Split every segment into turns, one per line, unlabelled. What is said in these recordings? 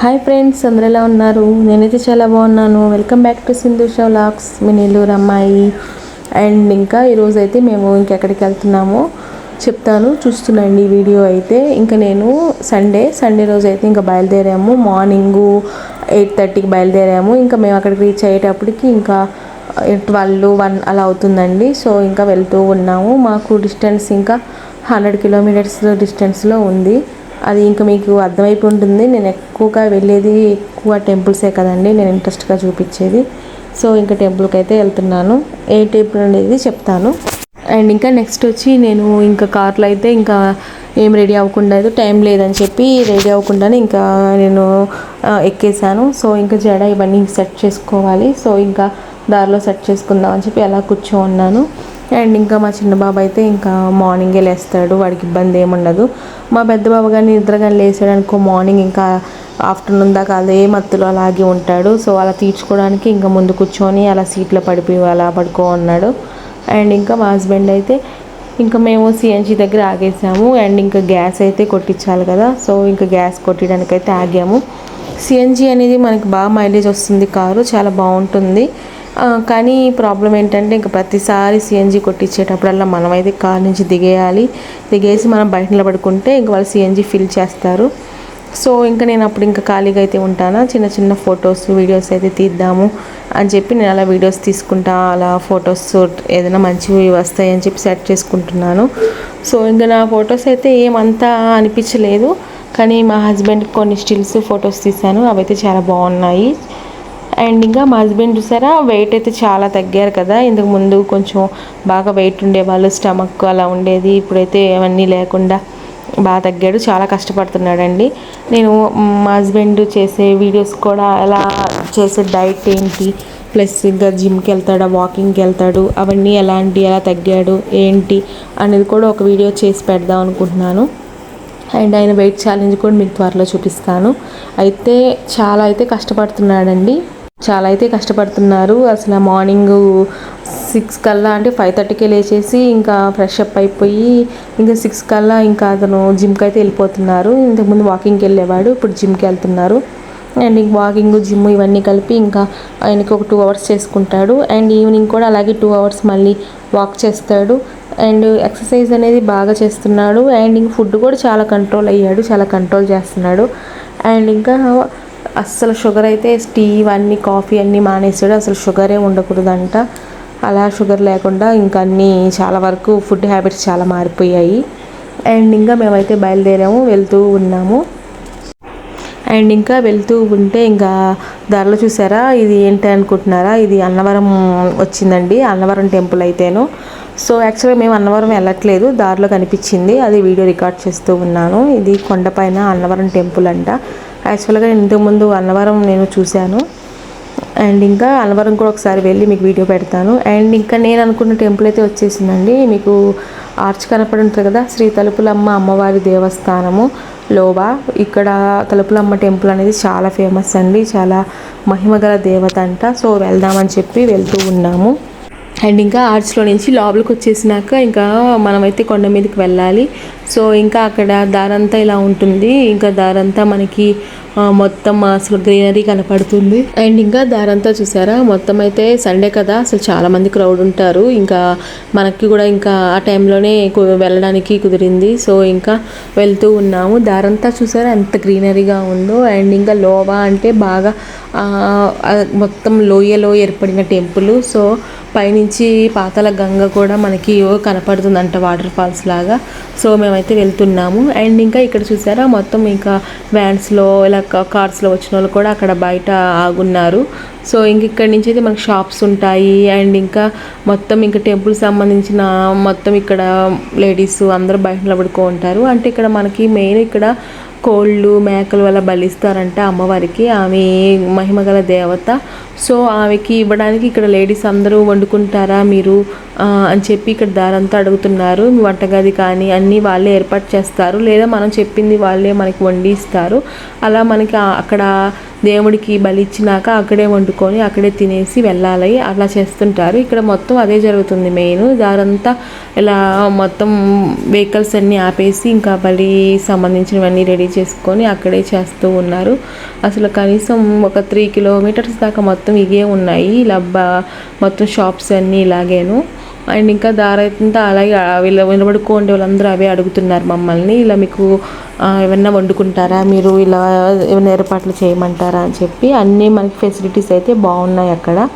Hi friends అందరు ఎలా ఉన్నారు? నేనైతే చాలా బాగున్నాను. Welcome back to Sindhu show lakhs మీ నెల్లూరు అమ్మాయి. అండ్ ఇంకా ఈరోజు అయితే మేము ఇంకెక్కడికి వెళ్తున్నామో చెప్తాను. చూస్తున్నాండి ఈ వీడియో అయితే ఇంకా నేను సండే సండే రోజు అయితే ఇంకా బయలుదేరాము. మార్నింగు ఎయిట్ థర్టీకి బయలుదేరాము. ఇంకా మేము అక్కడికి రీచ్ అయ్యేటప్పటికి ఇంకా ట్వెల్వ్ వన్ అలా అవుతుందండి. సో ఇంకా వెళ్తూ ఉన్నాము. మాకు డిస్టెన్స్ ఇంకా హండ్రెడ్ కిలోమీటర్స్ డిస్టెన్స్లో ఉంది. అది ఇంకా మీకు అర్థమైపోయి ఉంటుంది నేను ఎక్కువగా వెళ్ళేది ఎక్కువ టెంపుల్సే కదండి. నేను ఇంట్రెస్ట్గా చూపించేది. సో ఇంకా టెంపుల్కి అయితే వెళ్తున్నాను. ఏ టెంపుల్ అనేది చెప్తాను. అండ్ ఇంకా నెక్స్ట్ వచ్చి నేను ఇంకా కార్లో అయితే ఇంకా ఏం రెడీ అవ్వకుండా అయితే టైం లేదని చెప్పి రెడీ అవ్వకుండానే ఇంకా నేను ఎక్కేసాను. సో ఇంకా జడ ఇవన్నీ సెట్ చేసుకోవాలి. సో ఇంకా దారిలో సెట్ చేసుకుందాం అని చెప్పి అలా కూర్చో ఉన్నాను అండ్ ఇంకా మా చిన్న బాబు అయితే ఇంకా మార్నింగే లేస్తాడు. వాడికి ఇబ్బంది ఏముండదు మా పెద్ద బాబు కానీ నిద్ర కానీ లేచాడు అనుకో మార్నింగ్ ఇంకా ఆఫ్టర్నూన్ దాకా అదే మత్తులో అలాగే ఉంటాడు. సో అలా తీర్చుకోవడానికి ఇంకా ముందు కూర్చొని అలా సీట్లో పడిపోయి అలా పడుకో ఉన్నాడు అండ్ ఇంకా మా హస్బెండ్ అయితే ఇంకా మేము సిఎన్జి దగ్గర ఆగేసాము. అండ్ ఇంకా గ్యాస్ అయితే కొట్టించాలి కదా. సో ఇంకా గ్యాస్ కొట్టడానికి అయితే ఆగాము సిఎన్జి అనేది మనకి బాగా మైలేజ్ వస్తుంది కారు. చాలా బాగుంటుంది. కానీ ప్రాబ్లం ఏంటంటే ఇంకా ప్రతిసారి సిఎన్జి కొట్టించేటప్పుడల్లా మనమైతే కార్ నుంచి దిగేయాలి. దిగేసి మనం బయట నిలబడుకుంటే ఇంకా వాళ్ళు సిఎన్జి ఫిల్ చేస్తారు. సో ఇంకా నేను అప్పుడు ఇంకా ఖాళీగా అయితే ఉంటానా. చిన్న చిన్న ఫొటోస్ వీడియోస్ అయితే తీద్దాము అని చెప్పి నేను అలా వీడియోస్ తీసుకుంటా అలా ఫొటోస్ ఏదైనా మంచివి వస్తాయి అని చెప్పి సెట్ చేసుకుంటున్నాను. సో ఇంకా నా ఫొటోస్ అయితే ఏమంతా అనిపించలేదు. కానీ మా హస్బెండ్ కొన్ని స్టిల్స్ ఫొటోస్ తీశాను. అవైతే చాలా బాగున్నాయి. అండ్ ఇంకా మా హస్బెండ్ చూసారా? వెయిట్ అయితే చాలా తగ్గారు కదా. ఇంతకు ముందు కొంచెం బాగా వెయిట్ ఉండేవాళ్ళు స్టమక్ అలా ఉండేది. ఇప్పుడైతే అవన్నీ లేకుండా బాగా తగ్గాడు. చాలా కష్టపడుతున్నాడండి. నేను మా హస్బెండ్ చేసే వీడియోస్ కూడా ఎలా చేసే డైట్ ఏంటి? ప్లస్ ఇంకా జిమ్కి వెళ్తాడా? వాకింగ్కి వెళ్తాడు? అవన్నీ ఎలాంటి ఎలా తగ్గాడు? ఏంటి? అనేది కూడా ఒక వీడియో చేసి పెడదాం అనుకుంటున్నాను. అండ్ ఆయన వెయిట్ ఛాలెంజ్ కూడా మీకు త్వరలో చూపిస్తాను. అయితే చాలా అయితే కష్టపడుతున్నాడండి. చాలా అయితే కష్టపడుతున్నారు. అసలు మార్నింగ్ సిక్స్ కల్లా అంటే ఫైవ్ థర్టీకే లేచేసి ఇంకా ఫ్రెష్ అప్ అయిపోయి ఇంకా సిక్స్ కల్లా ఇంకా అతను జిమ్కి అయితే వెళ్ళిపోతున్నారు. ఇంతకుముందు వాకింగ్కి వెళ్ళేవాడు ఇప్పుడు జిమ్కి వెళ్తున్నారు. అండ్ ఇంక వాకింగ్ జిమ్ ఇవన్నీ కలిపి ఇంకా ఆయనకి ఒక టూ అవర్స్ చేసుకుంటాడు. అండ్ ఈవినింగ్ కూడా అలాగే టూ అవర్స్ మళ్ళీ వాక్ చేస్తాడు. అండ్ ఎక్సర్సైజ్ అనేది బాగా చేస్తున్నాడు. అండ్ ఇంక ఫుడ్ కూడా చాలా కంట్రోల్ అయ్యాడు చాలా కంట్రోల్ చేస్తున్నాడు. అండ్ ఇంకా అస్సలు షుగర్ అయితే టీ ఇవన్నీ కాఫీ అన్నీ మానేసాడు. అసలు షుగరే ఉండకూడదంట. అలా షుగర్ లేకుండా ఇంకా అన్నీ చాలా వరకు ఫుడ్ హ్యాబిట్స్ చాలా మారిపోయాయి. అండ్ ఇంకా మేమైతే బయలుదేరాము వెళ్తూ ఉన్నాము. అండ్ ఇంకా వెళ్తూ ఉంటే ఇంకా ధరలు చూసారా? ఇది ఏంటి అనుకుంటున్నారా? ఇది అన్నవరం వచ్చిందండి. అన్నవరం టెంపుల్ అయితేను. సో యాక్చువల్గా మేము అన్నవరం వెళ్ళట్లేదు. దారిలో కనిపించింది. అది వీడియో రికార్డ్ చేస్తూ ఉన్నాను. ఇది కొండపైన అన్నవరం టెంపుల్ అంట. యాక్చువల్గా ఇంతకుముందు అన్నవరం నేను చూశాను. అండ్ ఇంకా అన్నవరం కూడా ఒకసారి వెళ్ళి మీకు వీడియో పెడతాను. అండ్ ఇంకా నేను అనుకున్న టెంపుల్ అయితే వచ్చేసిందండి. మీకు ఆర్చ్ కనపడి ఉంటుంది కదా? శ్రీ తలుపులమ్మ అమ్మవారి దేవస్థానము లోబా. ఇక్కడ తలుపులమ్మ టెంపుల్ అనేది చాలా ఫేమస్ అండి. చాలా మహిమగల దేవత అంట. సో వెళ్దామని చెప్పి వెళ్తూ ఉన్నాము. అండ్ ఇంకా ఆర్ట్స్లో నుంచి లోపలికి వచ్చేసినాక ఇంకా మనమైతే కొండ మీదకి వెళ్ళాలి. సో ఇంకా అక్కడ దారంతా ఇలా ఉంటుంది. ఇంకా దారంతా మనకి మొత్తం అసలు గ్రీనరీ కనపడుతుంది. అండ్ ఇంకా దారంతా చూసారా? మొత్తం అయితే సండే కదా అసలు చాలా మంది క్రౌడ్ ఉంటారు. ఇంకా మనకి కూడా ఇంకా ఆ టైంలోనే వెళ్ళడానికి కుదిరింది. సో ఇంకా వెళ్తూ ఉన్నాము. దారంతా చూసారా? ఎంత గ్రీనరీగా ఉందో. అండ్ ఇంకా లోవా అంటే బాగా మొత్తం లోయలో ఏర్పడిన టెంపుల్. సో పైనుంచి పాతల గంగ కూడా మనకి కనపడుతుందంట వాటర్ ఫాల్స్ లాగా. సో మేము అయితే వెళ్తున్నాము. అండ్ ఇంకా ఇక్కడ చూసారా మొత్తం ఇంకా వ్యాన్స్లో ఇలా కార్స్లో వచ్చిన వాళ్ళు కూడా అక్కడ బయట ఆగున్నారు. సో ఇంక ఇక్కడ నుంచి అయితే మనకి షాప్స్ ఉంటాయి. అండ్ ఇంకా మొత్తం ఇంకా టెంపుల్ సంబంధించిన మొత్తం ఇక్కడ లేడీస్ అందరూ బయట నిలబడుకో ఉంటారు. అంటే ఇక్కడ మనకి మెయిన్ ఇక్కడ కోళ్ళు మేకలు అలా బలిస్తారంట అమ్మవారికి. ఆమె మహిమగల దేవత. సో ఆమెకి ఇవ్వడానికి ఇక్కడ లేడీస్ అందరూ వండుకుంటారా మీరు? అని చెప్పి ఇక్కడ దారంతా అడుగుతున్నారు. వంటగది కానీ అన్నీ వాళ్ళే ఏర్పాటు చేస్తారు. లేదా మనం చెప్పింది వాళ్ళే మనకి వండి ఇస్తారు. అలా మనకి అక్కడ దేవుడికి బలి ఇచ్చినాక అక్కడే వండుకొని అక్కడే తినేసి వెళ్ళాలి. అలా చేస్తుంటారు. ఇక్కడ మొత్తం అదే జరుగుతుంది మెయిన్. దారంతా ఇలా మొత్తం వెహికల్స్ అన్నీ ఆపేసి ఇంకా బలి సంబంధించినవన్నీ రెడీ చేసుకొని అక్కడే చేస్తూ ఉన్నారు. అసలు కనీసం ఒక త్రీ కిలోమీటర్స్ దాకా మొత్తం మొత్తం ఇవే ఉన్నాయి. ఇలా బ- మొత్తం షాప్స్ అన్నీ ఇలాగేను. అండ్ ఇంకా దారంతా అలాగే వీళ్ళ వినబడుకోండి వాళ్ళందరూ అవే అడుగుతున్నారు మమ్మల్ని. ఇలా మీకు ఏమన్నా వండుకుంటారా? మీరు ఇలా ఏమైనా ఏర్పాట్లు చేయమంటారా అని చెప్పి అన్నీ మనకి ఫెసిలిటీస్ అయితే బాగున్నాయి అక్కడ.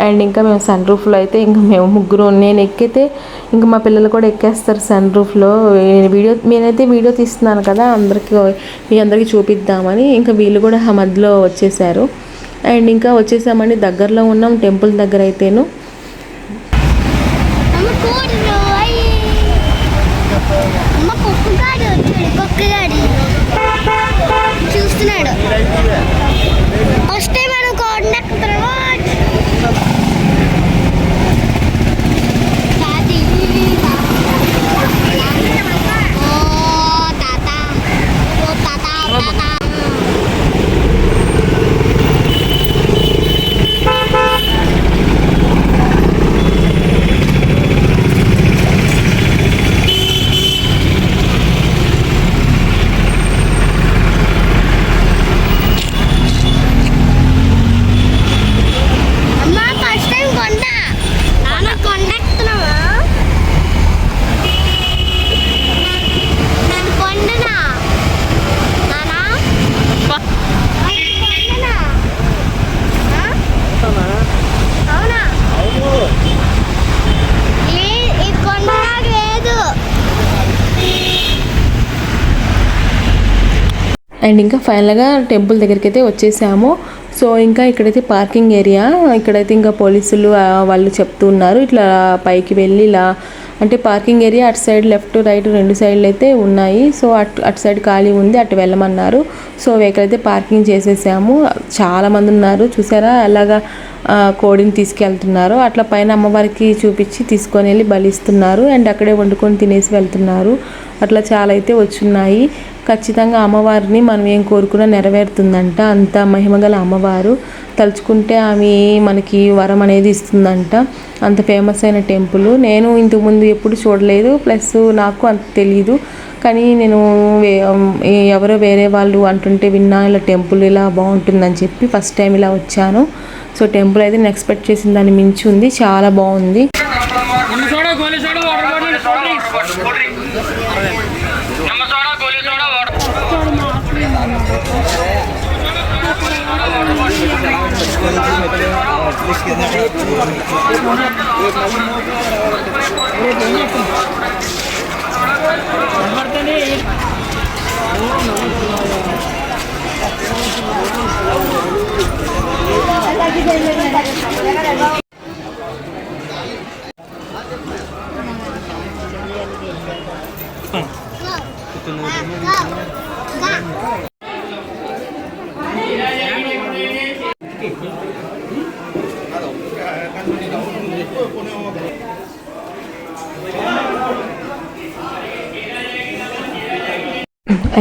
అండ్ ఇంకా మేము సన్ రూఫ్లో అయితే ఇంకా మేము ముగ్గురు నేను ఎక్కితే ఇంకా మా పిల్లలు కూడా ఎక్కేస్తారు సన్ రూఫ్లో నేను వీడియో నేనైతే వీడియో తీస్తున్నాను కదా అందరికీ మీ అందరికీ చూపిద్దామని. ఇంకా వీళ్ళు కూడా ఆ మధ్యలో వచ్చేసారు. అండ్ ఇంకా వచ్చేసామండి దగ్గరలో ఉన్నాం టెంపుల్ దగ్గర అయితేను
అమ్మ కూరలు అయ్యి అమ్మ కుక్కగాడు వచ్చాడు కుక్కగాడు చూస్తున్నాడు ఫస్ట్ టైం మనం కోడిని ఎక్కుతున్నాము తాతి. ఓ తాత ఓ తాత తాత అమ్మ ఫస్ట్ టైం కొండ నాన్న కొండ ఎక్కుతున్నావా నేను కొండనా నానా కొండనా ఆ? అవునా లే- ఈ కొండ నాకు లేదు
అండ్ ఇంకా ఫైనల్గా టెంపుల్ దగ్గరికి అయితే వచ్చేసాము. సో ఇంకా ఇక్కడైతే పార్కింగ్ ఏరియా. ఇక్కడైతే ఇంకా పోలీసులు వాళ్ళు చెప్తూ ఉన్నారు. ఇట్లా పైకి వెళ్ళి ఇలా అంటే పార్కింగ్ ఏరియా అటు సైడ్ లెఫ్ట్ రైట్ రెండు సైడ్లు అయితే ఉన్నాయి. సో అటు అటు సైడ్ ఖాళీ ఉంది అటు వెళ్ళమన్నారు. సో వెహికల్ అయితే పార్కింగ్ చేసేసాము. చాలా మంది ఉన్నారు. చూసారా? అలాగా కోడిని తీసుకెళ్తున్నారు. అట్లా పైన అమ్మవారికి చూపించి తీసుకొని వెళ్ళి బలిస్తున్నారు. అండ్ అక్కడే వండుకొని తినేసి వెళ్తున్నారు. అట్లా చాలా అయితే వచ్చున్నాయి. ఖచ్చితంగా అమ్మవారిని మనం ఏం కోరుకున్నా నెరవేరుతుందంట. అంత మహిమగల అమ్మవారు. తలుచుకుంటే ఆమె మనకి వరం అనేది ఇస్తుందంట. అంత ఫేమస్ అయిన టెంపుల్. నేను ఇంతకుముందు ఎప్పుడు చూడలేదు. ప్లస్ నాకు అంత తెలియదు కానీ నేను ఎవరో వేరే వాళ్ళు అంటుంటే విన్నా ఇలా టెంపుల్ ఇలా బాగుంటుందని చెప్పి ఫస్ట్ టైం ఇలా వచ్చాను. సో టెంపుల్ అయితే నేను ఎక్స్పెక్ట్ చేసిన దాన్ని మించి ఉంది చాలా బాగుంది.
¡Vamos! ¡Vamos!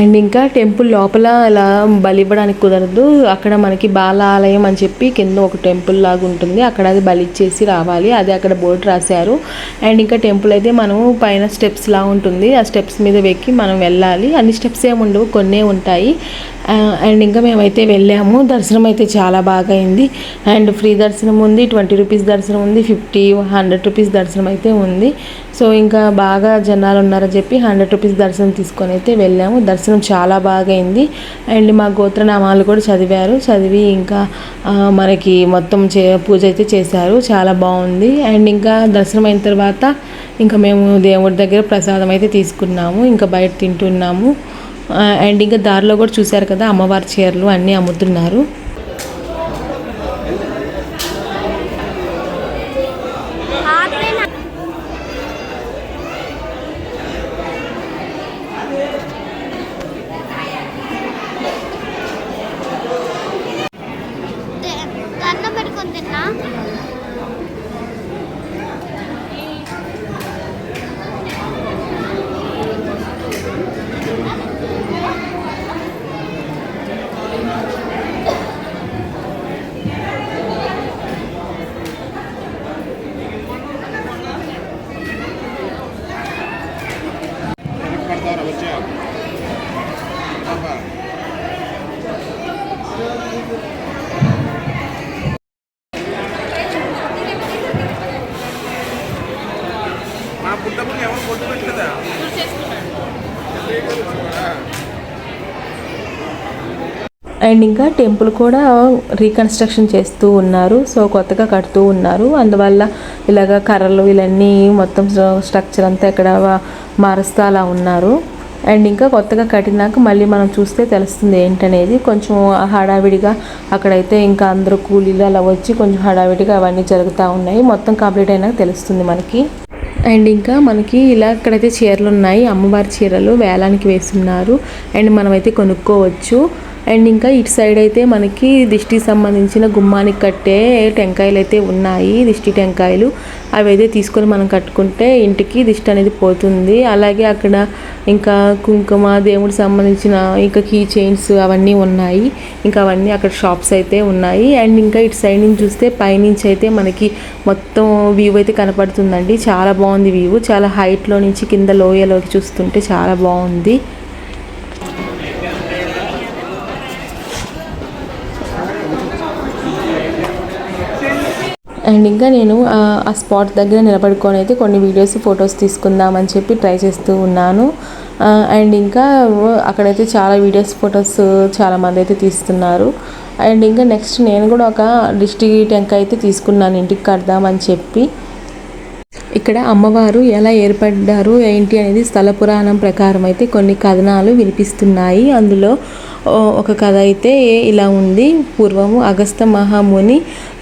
అండ్ ఇంకా టెంపుల్ లోపల అలా బలి ఇవ్వడానికి కుదరదు. అక్కడ మనకి బాల ఆలయం అని చెప్పి కింద ఒక టెంపుల్ లాగా ఉంటుంది. అక్కడ అది బలి ఇచ్చేసి రావాలి. అది అక్కడ బోర్డు రాశారు. అండ్ ఇంకా టెంపుల్ అయితే మనం పైన స్టెప్స్ లా ఉంటుంది. ఆ స్టెప్స్ మీద వెక్కి మనం వెళ్ళాలి. అన్ని స్టెప్స్ ఏమి ఉండవు. కొన్నే ఉంటాయి. అండ్ ఇంకా మేమైతే వెళ్ళాము. దర్శనం అయితే చాలా బాగా అయింది. అండ్ ఫ్రీ దర్శనం ఉంది. ట్వంటీ రూపీస్ దర్శనం ఉంది. ఫిఫ్టీ హండ్రెడ్ రూపీస్ దర్శనం అయితే ఉంది. సో ఇంకా బాగా జనాలు ఉన్నారని చెప్పి హండ్రెడ్ రూపీస్ దర్శనం తీసుకొని అయితే వెళ్ళాము. దర్శనం చాలా బాగా అయింది అండ్ మా గోత్రనామాలు కూడా చదివారు. చదివి ఇంకా మనకి మొత్తం చే పూజ అయితే చేశారు. చాలా బాగుంది. అండ్ ఇంకా దర్శనం అయిన తర్వాత ఇంకా మేము దేవుడి దగ్గర ప్రసాదం అయితే తీసుకున్నాము. ఇంకా బయట తింటున్నాము. అండ్ ఇంకా దారిలో కూడా చూశారు కదా అమ్మవారి చీరలు అన్నీ అమ్ముతున్నారు.
ఎవరు పొట్టు పెట్టలేదా?
అండ్ ఇంకా టెంపుల్ కూడా రీకన్స్ట్రక్షన్ చేస్తూ ఉన్నారు. సో కొత్తగా కడుతూ ఉన్నారు. అందువల్ల ఇలాగ కర్రలు ఇవన్నీ మొత్తం స్ట్రక్చర్ అంతా ఇక్కడ మారుస్తూ అలా ఉన్నారు. అండ్ ఇంకా కొత్తగా కట్టినాక మళ్ళీ మనం చూస్తే తెలుస్తుంది ఏంటనేది. కొంచెం హడావిడిగా అక్కడైతే ఇంకా అందరూ కూలీలు అలా వచ్చి కొంచెం హడావిడిగా అవన్నీ జరుగుతూ ఉన్నాయి. మొత్తం కంప్లీట్ అయినాక తెలుస్తుంది మనకి. అండ్ ఇంకా మనకి ఇలా ఇక్కడైతే చీరలు ఉన్నాయి. అమ్మవారి చీరలు వేలానికి వేస్తున్నారు. అండ్ మనమైతే కొనుక్కోవచ్చు. అండ్ ఇంకా ఇటు సైడ్ అయితే మనకి దిష్టికి సంబంధించిన గుమ్మానికి కట్టే టెంకాయలు అయితే ఉన్నాయి దిష్టి టెంకాయలు. అవి అయితే తీసుకొని మనం కట్టుకుంటే ఇంటికి దిష్టి అనేది పోతుంది. అలాగే అక్కడ ఇంకా కుంకుమ దేవుడికి సంబంధించిన ఇంకా కీ చైన్స్ అవన్నీ ఉన్నాయి. ఇంకా అవన్నీ అక్కడ షాప్స్ అయితే ఉన్నాయి. అండ్ ఇంకా ఇటు సైడ్ నుంచి చూస్తే పైనుంచి అయితే మనకి మొత్తం వ్యూ అయితే కనపడుతుందండి. చాలా బాగుంది వ్యూ. చాలా హైట్లో నుంచి కింద లోయలోకి చూస్తుంటే చాలా బాగుంది. అండ్ ఇంకా నేను ఆ స్పాట్ దగ్గర నిలబడుకొని అయితే కొన్ని వీడియోస్ ఫొటోస్ తీసుకుందామని చెప్పి ట్రై చేస్తూ ఉన్నాను. అండ్ ఇంకా అక్కడైతే చాలా వీడియోస్ ఫొటోస్ చాలామంది అయితే తీస్తున్నారు. అండ్ ఇంకా నెక్స్ట్ నేను కూడా ఒక డిస్ట్రిక్ట్ టెంకాయ అయితే తీసుకున్నాను ఇంటికి కడదామని చెప్పి. ఇక్కడ అమ్మవారు ఎలా ఏర్పడ్డారు ఏంటి అనేది స్థల పురాణం ప్రకారం అయితే కొన్ని కథనాలు వినిపిస్తున్నాయి. అందులో ఒక కథ అయితే ఇలా ఉంది. పూర్వము అగస్త మహాముని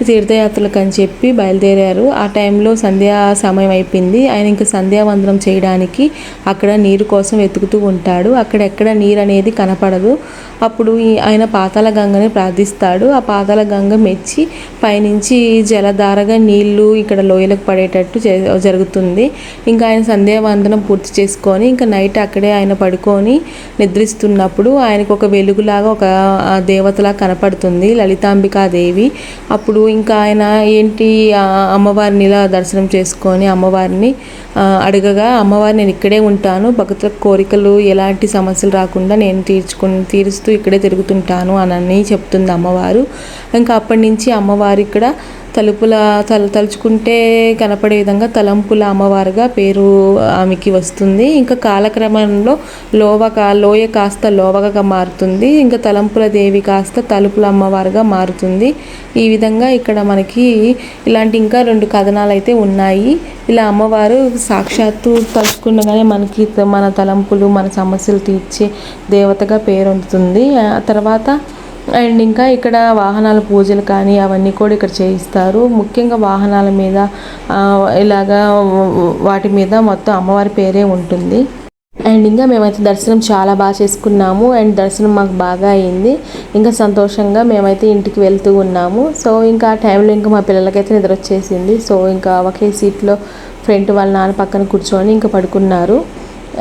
తీర్థయాత్రలకు అని చెప్పి బయలుదేరారు. ఆ టైంలో సంధ్యా సమయం అయిపోయింది. ఆయన ఇంకా సంధ్యావందనం చేయడానికి అక్కడ నీరు కోసం వెతుకుతూ ఉంటాడు. అక్కడెక్కడ నీరు అనేది కనపడదు. అప్పుడు ఈ ఆయన పాతాల గంగని ప్రార్థిస్తాడు. ఆ పాతాల గంగ మెచ్చి పైనుంచి జలధారగా నీళ్ళు ఇక్కడ లోయలకు పడేటట్టు చే జరుగుతుంది. ఇంకా ఆయన సంధ్యావందనం పూర్తి చేసుకొని ఇంకా నైట్ అక్కడే ఆయన పడుకొని నిద్రిస్తున్నప్పుడు ఆయనకు ఒక వెలుగులాగా ఒక దేవతలా కనపడుతుంది లలితాంబికాదేవి. అప్పుడు ఇంకా ఆయన ఏంటి అమ్మవారిని ఇలా దర్శనం చేసుకొని అమ్మవారిని అడగగా అమ్మవారిని నేను ఇక్కడే ఉంటాను. భక్తుల కోరికలు ఎలాంటి సమస్యలు రాకుండా నేను తీర్చుకుని తీరుస్తూ ఇక్కడే తిరుగుతుంటాను అని చెప్తుంది అమ్మవారు. ఇంకా అప్పటి నుంచి అమ్మవారు ఇక్కడ తలుపుల తల తలుచుకుంటే కనపడే విధంగా తలంపుల అమ్మవారుగా పేరు ఆమెకి వస్తుంది. ఇంకా కాలక్రమంలో లోవ కా లోయ కాస్త లోవగా మారుతుంది. ఇంకా తలంపుల దేవి కాస్త తలుపుల అమ్మవారుగా మారుతుంది. ఈ విధంగా ఇక్కడ మనకి ఇలాంటి ఇంకా రెండు కథనాలు అయితే ఉన్నాయి. ఇలా అమ్మవారు సాక్షాత్తు తలుచుకున్నగానే మనకి మన తలంపులు మన సమస్యలు తీర్చే దేవతగా పేరొందుతుంది. ఆ తర్వాత అండ్ ఇంకా ఇక్కడ వాహనాల పూజలు కానీ అవన్నీ కూడా ఇక్కడ చేయిస్తారు. ముఖ్యంగా వాహనాల మీద ఇలాగా వాటి మీద మొత్తం అమ్మవారి పేరే ఉంటుంది. అండ్ ఇంకా మేమైతే దర్శనం చాలా బాగా చేసుకున్నాము. అండ్ దర్శనం మాకు బాగా అయింది. ఇంకా సంతోషంగా మేమైతే ఇంటికి వెళ్తూ ఉన్నాము. సో ఇంకా ఆ టైంలో ఇంకా మా పిల్లలకైతే నిద్ర వచ్చేసింది. సో ఇంకా ఒకే సీట్లో ఫ్రంట్ వాళ్ళ నాన్న పక్కన కూర్చొని ఇంకా పడుకున్నారు.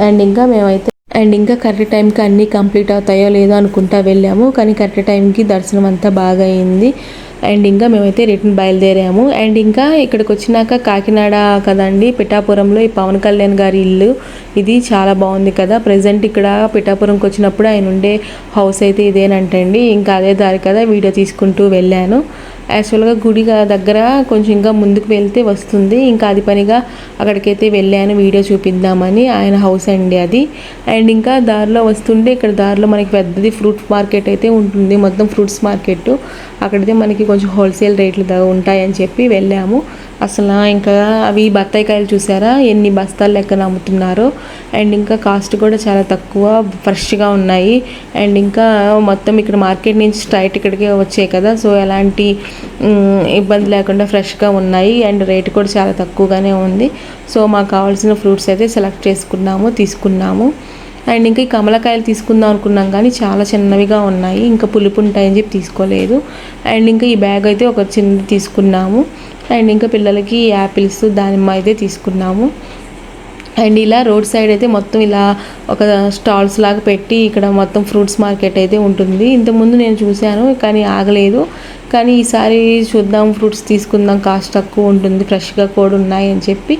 అండ్ ఇంకా మేమైతే అండ్ ఇంకా కరెక్ట్ టైంకి అన్నీ కంప్లీట్ అవుతాయో లేదో అనుకుంటా వెళ్ళాము. కానీ కరెక్ట్ టైంకి దర్శనం అంతా బాగా అయింది. అండ్ ఇంకా మేమైతే రిటర్న్ బయలుదేరాము. అండ్ ఇంకా ఇక్కడికి వచ్చినాక కాకినాడ కదండి పిఠాపురంలో ఈ పవన్ కళ్యాణ్ గారి ఇల్లు. ఇది చాలా బాగుంది కదా. ప్రజెంట్ ఇక్కడ పిఠాపురంకి వచ్చినప్పుడు ఆయన ఉండే హౌస్ అయితే ఇదేనంటండి. ఇంకా అదే దారి కదా వీడియో తీసుకుంటూ వెళ్ళాను. యాక్చువల్గా గుడి దగ్గర కొంచెం ఇంకా ముందుకు వెళ్తే వస్తుంది. ఇంకా అది పనిగా అక్కడికైతే వెళ్ళాను వీడియో చూపిద్దామని. ఆయన హౌస్ అండి అది. అండ్ ఇంకా దారిలో వస్తుంటే ఇక్కడ దారిలో మనకి పెద్దది ఫ్రూట్ మార్కెట్ అయితే ఉంటుంది. మొత్తం ఫ్రూట్స్ మార్కెట్ అక్కడైతే మనకి కొంచెం హోల్సేల్ రేట్లు ఉంటాయని చెప్పి వెళ్ళాము. అసలు ఇంకా అవి బత్తాయి కాయలు చూసారా? ఎన్ని బస్తాలు లెక్కన అమ్ముతున్నారో అండ్ ఇంకా కాస్ట్ కూడా చాలా తక్కువ ఫ్రెష్గా ఉన్నాయి. అండ్ ఇంకా మొత్తం ఇక్కడ మార్కెట్ నుంచి స్ట్రైట్ ఇక్కడికి వచ్చాయి కదా. సో ఎలాంటి ఇబ్బంది లేకుండా ఫ్రెష్గా ఉన్నాయి. అండ్ రేట్ కూడా చాలా తక్కువగానే ఉంది. సో మాకు కావాల్సిన ఫ్రూట్స్ అయితే సెలెక్ట్ చేసుకున్నాము తీసుకున్నాము. అండ్ ఇంకా ఈ కమలకాయలు తీసుకుందాం అనుకున్నాం కానీ చాలా చిన్నవిగా ఉన్నాయి. ఇంకా పులుపు ఉంటాయని చెప్పి తీసుకోలేదు. అండ్ ఇంకా ఈ బ్యాగ్ అయితే ఒక చిన్నది తీసుకున్నాము. అండ్ ఇంకా పిల్లలకి యాపిల్స్ దానిమ్మ అయితే తీసుకున్నాము. అండ్ ఇలా రోడ్ సైడ్ అయితే మొత్తం ఇలా ఒక స్టాల్స్ లాగా పెట్టి ఇక్కడ మొత్తం ఫ్రూట్స్ మార్కెట్ అయితే ఉంటుంది. ఇంతకుముందు నేను చూశాను కానీ ఆగలేదు. కానీ ఈసారి చూద్దాం ఫ్రూట్స్ తీసుకుందాం కాస్ట్ తక్కువ ఉంటుంది ఫ్రెష్గా కూడా ఉన్నాయి అని చెప్పి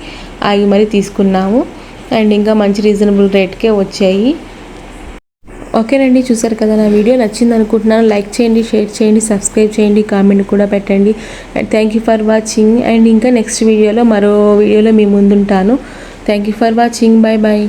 ఆగి మరీ తీసుకున్నాము. అండ్ ఇంకా మంచి రీజనబుల్ రేట్కే వచ్చాయి. ఓకేనండి చూసారు కదా నా వీడియో. నచ్చింది అనుకుంటున్నాను. లైక్ చేయండి షేర్ చేయండి సబ్స్క్రైబ్ చేయండి కామెంట్ కూడా పెట్టండి. And thank you for watching. And ఇంకా నెక్స్ట్ వీడియోలో మరో వీడియోలో మీ ముందుంటాను. Thank you for watching. Bye bye